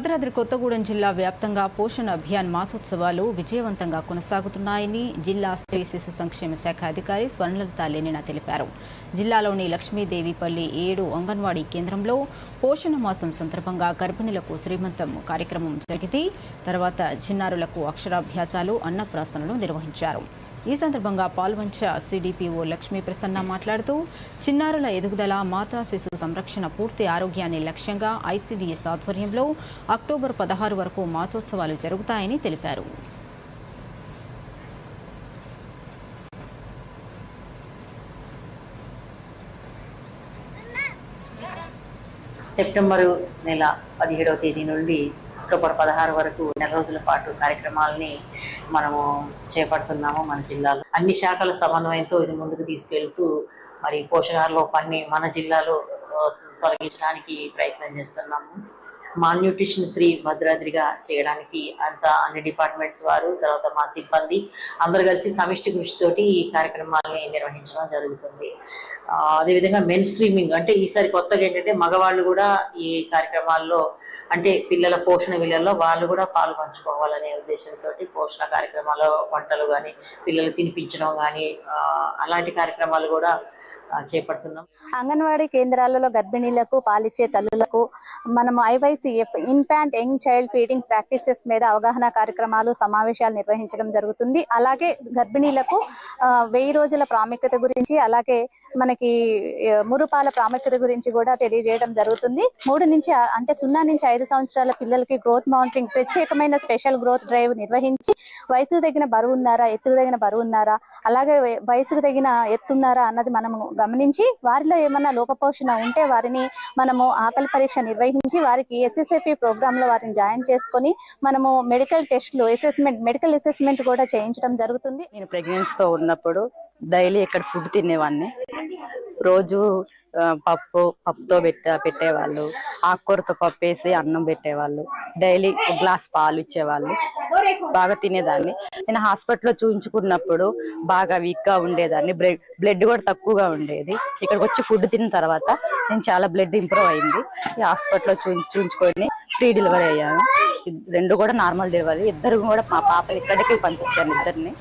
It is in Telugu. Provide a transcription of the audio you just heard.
భద్రాద్రి కొత్తగూడెం జిల్లా వ్యాప్తంగా పోషణ అభియాన్ మాసోత్సవాలు విజయవంతంగా కొనసాగుతున్నాయని జిల్లా స్త్రీ శిశు సంక్షేమ శాఖ అధికారి స్వర్ణలత లెనిన తెలిపారు. జిల్లాలోని లక్ష్మీదేవిపల్లి ఏడు అంగన్వాడీ కేంద్రంలో పోషణ మాసం సందర్భంగా గర్భిణులకు శ్రీమంతం కార్యక్రమం జరిగింది. తర్వాత చిన్నారులకు అక్షరాభ్యాసాలు అన్నప్రాసనలు నిర్వహించారు. ఈ సందర్భంగా పాల్వంచ సిడిపిఓ లక్ష్మీ ప్రసన్న మాట్లాడుతూ చిన్నారుల ఎదుగుదల మాతా శిశు సంరక్షణ పూర్తి ఆరోగ్యాన్ని లక్ష్యంగా ఐసీడీఎస్ ఆధ్వర్యంలో అక్టోబర్ పదహారు వరకు మాసోత్సవాలు జరుగుతాయని తెలిపారు. సెప్టెంబరు నెల పదిహేడవ తేదీ నుండి అక్టోబర్ పదహారు వరకు నెల రోజుల పాటు కార్యక్రమాలని మనము చేపడుతున్నాము మన జిల్లాలో. అన్ని శాఖల సమన్వయంతో ఇది ముందుకు తీసుకెళ్తూ మరి పోషకాహార లోపాన్ని మన జిల్లాలో తొలగించడానికి ప్రయత్నం చేస్తున్నాము. మాల్న్యూట్రిషన్ ఫ్రీ భద్రాద్రిగా చేయడానికి అంత అన్ని డిపార్ట్మెంట్స్ వారు తర్వాత మా సిబ్బంది అందరు కలిసి సమిష్టి కృషితోటి ఈ కార్యక్రమాలని నిర్వహించడం జరుగుతుంది. అదేవిధంగా మెన్ స్ట్రీమింగ్ అంటే ఈసారి కొత్తగా ఏంటంటే మగవాళ్ళు కూడా ఈ కార్యక్రమాల్లో అంటే పిల్లల పోషణ విలువల్లో వాళ్ళు కూడా పాలు పంచుకోవాలనే ఉద్దేశంతో పోషణ కార్యక్రమాలు వంటలు కానీ పిల్లలు తినిపించడం కానీ అలాంటి కార్యక్రమాలు కూడా చేపడుతున్నాం. అంగన్వాడీ కేంద్రాలలో గర్భిణీలకు పాలిచ్చే తల్లులకు మనము IYCF infant young child feeding practices మీద అవగాహన కార్యక్రమాలు సమావేశాలు నిర్వహించడం జరుగుతుంది. అలాగే గర్భిణీలకు వెయ్యి రోజుల ప్రాముఖ్యత గురించి అలాగే మనకి మురుపాల ప్రాముఖ్యత గురించి కూడా తెలియజేయడం జరుగుతుంది. మూడు నుంచి అంటే సున్నా నుంచి ఐదు సంవత్సరాల పిల్లలకి గ్రోత్ మానిటరింగ్ ప్రత్యేకమైన స్పెషల్ గ్రోత్ డ్రైవ్ నిర్వహించి వయసుకు తగిన బరువు ఉన్నారా ఎత్తుకు తగిన బరువు ఉన్నారా అలాగే వయసుకు తగిన ఎత్తున్నారా అన్నది మనము గమనించి వారిలో ఏమన్నా లోపపోషణ ఉంటే వారిని మనము ఆకలి పరీక్ష నిర్వహించి వారికి ఎస్ఎస్ఎఫ్ఈ ప్రోగ్రామ్లో వారిని జాయిన్ చేసుకొని మనము మెడికల్ టెస్ట్లు అసెస్మెంట్ మెడికల్ అసెస్మెంట్ కూడా చేయించడం జరుగుతుంది. నేను ప్రెగ్నెన్సీతో ఉన్నప్పుడు డైలీ ఇక్కడ ఫుడ్ తినేవాడిని రోజు పప్పు పప్పుతో పెట్ట పెట్టేవాళ్ళు. ఆకుకూరతో పప్పు వేసి అన్నం పెట్టేవాళ్ళు. డైలీ ఒక గ్లాస్ పాలు ఇచ్చేవాళ్ళు. బాగా తినేదాన్ని. నేను హాస్పిటల్లో చూపించుకున్నప్పుడు బాగా వీక్గా ఉండేదాన్ని. బ్లడ్ కూడా తక్కువగా ఉండేది. ఇక్కడికి వచ్చి ఫుడ్ తిన్న తర్వాత నేను చాలా బ్లడ్ ఇంప్రూవ్ అయింది. ఈ హాస్పిటల్లో చూ చూపించుకొని ఫ్రీ డెలివరీ అయ్యాను. రెండు కూడా నార్మల్ డెలివరీ ఇద్దరు కూడా మా పాప ఇక్కడికి పంపించాను ఇద్దరిని.